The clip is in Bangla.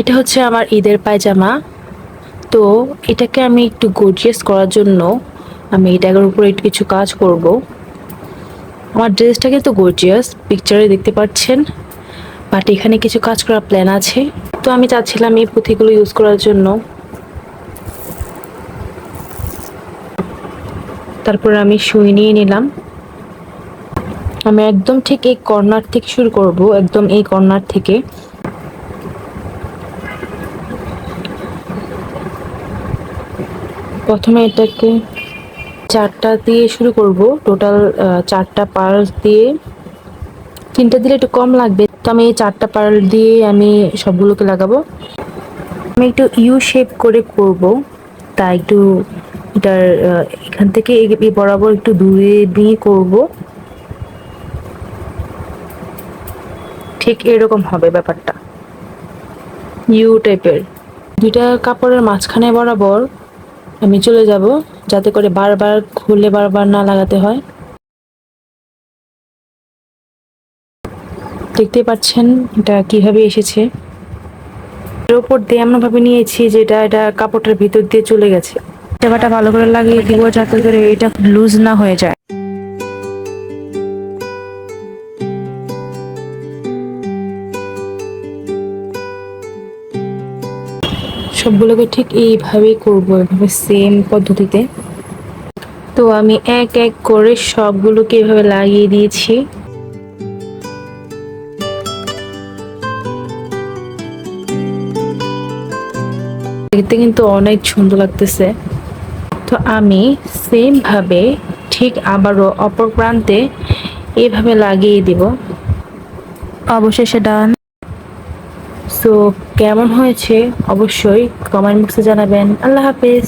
এটা হচ্ছে আমার ঈদের পায়জামা। তো এটাকে আমি একটু গর্জিয়াস করার জন্য আমি এটার উপরে একটু কিছু কাজ করব। আমার ড্রেসটা কিন্তু গর্জিয়াস পিকচারে দেখতে পাচ্ছেন। বাট এখানে কিছু কাজ করার প্ল্যান আছে। তো আমি চাচ্ছিলাম এই পুঁথিগুলো ইউজ করার জন্য। তারপর আমি সুই নিয়ে নিলাম। আমি একদম ঠিক এই কর্নার থেকে শুরু করব, একদম এই কর্নার থেকে। প্রথমে এটাকে চারটা দিয়ে শুরু করব। টোটাল চারটা পার্ল দিয়ে তিনটা দিলে একটু কম লাগবে। তো আমি এই চারটা পার্ল দিয়ে আমি সবগুলোকে লাগাবো। আমি একটু ইউ শেপ করে করব। তা একটু এটার এখান থেকে বরাবর একটু দূরে দিয়ে করব। ঠিক এরকম হবে ব্যাপারটা। ইউ টাইপের দুইটা কাপড়ের মাঝখানে বরাবর আমি চলে যাব যাতে করে বারবার খুলে বারবার না লাগাতে হয়। দেখতে পাচ্ছেন এটা কীভাবে এসেছে। এর উপর দিয়ে এমন ভাবে নিয়েছি যেটা এটা কাপড়টার ভিতর দিয়ে চলে গেছে। জায়গাটা ভালো করে লাগিয়ে দিব যাতে করে এটা লুজ না হয়ে যায়। সবগুলোকে ঠিক এইভাবেই করব, এভাবে সেম পদ্ধতিতে। তো আমি এক এক করে সবগুলোকে এভাবে লাগিয়ে দিয়েছি। দেখতে কিন্তু অনেক সুন্দর লাগতেছে। তো আমি সেম ভাবে ঠিক আবারও অপর প্রান্তে এইভাবে লাগিয়ে দিব। অবশেষে ডান। সো কেমন হয়েছে? অবশ্যই কমেন্ট বক্সে জানাবেন। আল্লাহ হাফেজ।